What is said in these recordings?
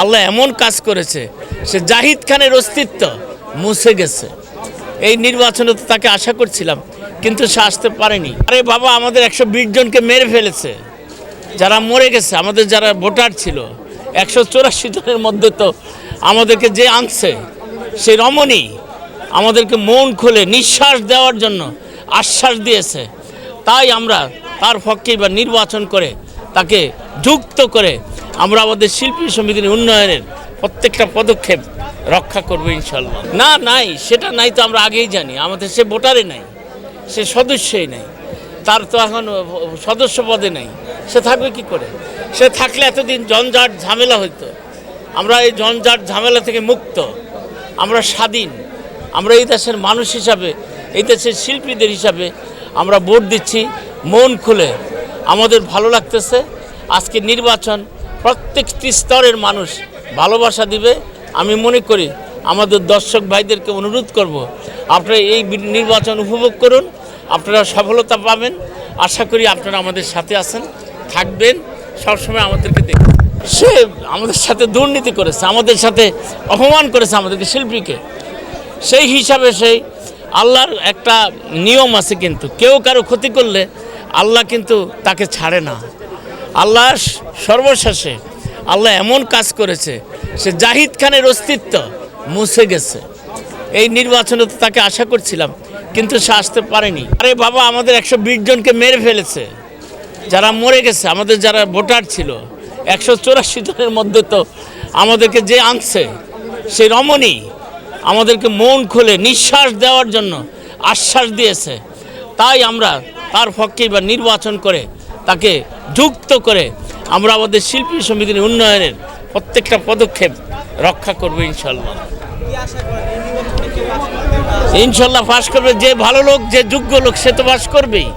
আল্লাহ এমন কাজ করেছে, সে জাহিদ খানের অস্তিত্ব মুছে গেছে। এই নির্বাচনে তো তাকে আশা করছিলাম, কিন্তু সে আসতে পারেনি। আরে বাবা, আমাদের একশো বিশ জনকে মেরে ফেলেছে। যারা মরে গেছে, আমাদের যারা ভোটার ছিল, একশো চৌরাশি জনের মধ্যে তো আমাদেরকে যে আনছে সেই রমণী আমাদেরকে মন খুলে নিঃশ্বাস দেওয়ার জন্য আশ্বাস দিয়েছে। তাই আমরা তার পক্ষে বা নির্বাচন করে তাকে যুক্ত করে আমরা আমাদের শিল্পী সমিতির উন্নয়নের প্রত্যেকটা পদক্ষেপ রক্ষা করব ইনশাল্লাহ। না, নাই, সেটা নাই তো আমরা আগেই জানি। আমাদের সে ভোটারে নাই, সে সদস্যই নাই, তার তো এখন সদস্য পদে নেই। সে থাকবে কি করে? সে থাকলে এতদিন জঞ্জাট ঝামেলা হইতো। আমরা এই জঞ্জাট ঝামেলা থেকে মুক্ত। আমরা স্বাধীন। আমরা এই দেশের মানুষ হিসাবে, এই দেশের শিল্পীদের হিসাবে আমরা ভোট দিচ্ছি। মন খুলে। আমাদের ভালো লাগতেছে। আজকে নির্বাচন প্রত্যেকটি স্তরের মানুষ ভালোবাসা দিবে। আমি মনে করি আমাদের দর্শক ভাইদেরকে অনুরোধ করব, আপনারা এই নির্বাচন উপভোগ করুন, আপনারা সফলতা পাবেন। আশা করি আপনারা আমাদের সাথে আছেন, থাকবেন, সবসময় আমাদেরকে দেখবেন। সে আমাদের সাথে দুর্নীতি করেছে, আমাদের সাথে অপমান করেছে আমাদেরকে শিল্পীকে। সেই হিসাবে সেই আল্লাহর একটা নিয়ম আছে কিন্তু, কেউ কারও ক্ষতি করলে আল্লাহ কিন্তু তাকে ছাড়ে না। আল্লাহ স- সর্বশেষে আল্লাহ এমন কাজ করেছে, সে জাহিদ খানের অস্তিত্ব মুছে গেছে। এই নির্বাচনে তো তাকে আশা করছিলাম, কিন্তু সে আসতে পারেনি। আরে বাবা, আমাদের একশো বিশ জনকে মেরে ফেলেছে। যারা মরে গেছে, আমাদের যারা ভোটার ছিল, একশো চৌরাশি জনের মধ্যে তো আমাদেরকে যে আনছে সেই রমণী আমাদেরকে মন খুলে নিঃশ্বাস দেওয়ার জন্য আশ্বাস দিয়েছে। তাই আমরা তার পক্ষে এবার নির্বাচন করে তাকে যুক্ত করে আমরা আমাদের শিল্পী সমিতির উন্নয়নের প্রত্যেকটা পদক্ষেপ রক্ষা করব ইনশাল্লাহ। ইনশাল্লাহ পাশ করবে। যে ভালো লোক, যে যোগ্য লোক, সে তো পাশ করবেই।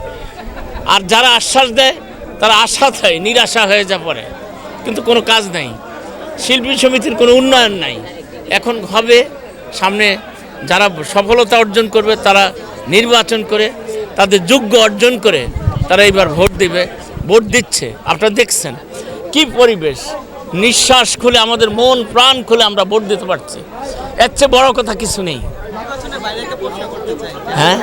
আর যারা আশ্বাস দেয়, তারা আশা দেয়, নিরাশা হয়ে যা পড়ে। কিন্তু কোনো কাজ নাই। শিল্পী সমিতির কোনো উন্নয়ন নাই। এখন হবে সামনে যারা সফলতা অর্জন করবে, তারা নির্বাচন করে, তাদের যোগ্য অর্জন করে, তারা এবার ভোট দিবে। ভোট দিচ্ছে, আপনারা দেখছেন। কি পরিবেশ? নিঃশ্বাস খুলে আমাদের মন, প্রাণ খুলে আমরা ভোট দিতে পারছি। এর চেয়ে বড় কথা কিছু নেই। হ্যাঁ?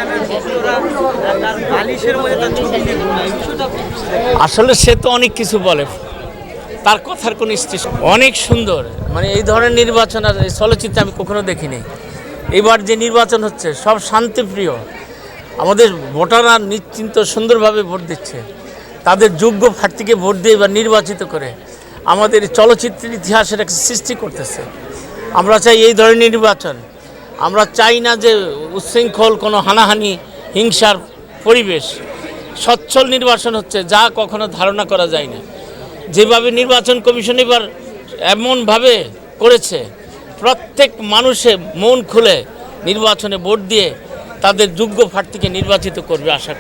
আসলে সে তো অনেক কিছু বলে। তার কথার কোনো স্থিতি অনেক সুন্দর। মানে এই ধরনের নির্বাচন আর এই চলচ্চিত্রে আমি কখনো দেখিনি। এবার যে নির্বাচন হচ্ছে, সব শান্তিপ্রিয়। আমাদের ভোটাররা নিশ্চিন্ত সুন্দরভাবে ভোট দিচ্ছে। তাদের যোগ্য প্রার্থীকে ভোট দিয়ে এবার নির্বাচিত করে আমাদের চলচ্চিত্রের ইতিহাসের একটা সৃষ্টি করতেছে। আমরা চাই এই ধরনের নির্বাচন। আমরা চাই না যে উচ্ছৃঙ্খল, কোনো হানাহানি, হিংসার পরিবেশ। সচ্ছল নির্বাচন হচ্ছে, যা কখনো ধারণা করা যায় না। যেভাবে নির্বাচন কমিশন এবার এমনভাবে করেছে, প্রত্যেক মানুষে মন খুলে নির্বাচনে ভোট দিয়ে তাদের যোগ্য প্রার্থীকে নির্বাচিত করবে আশা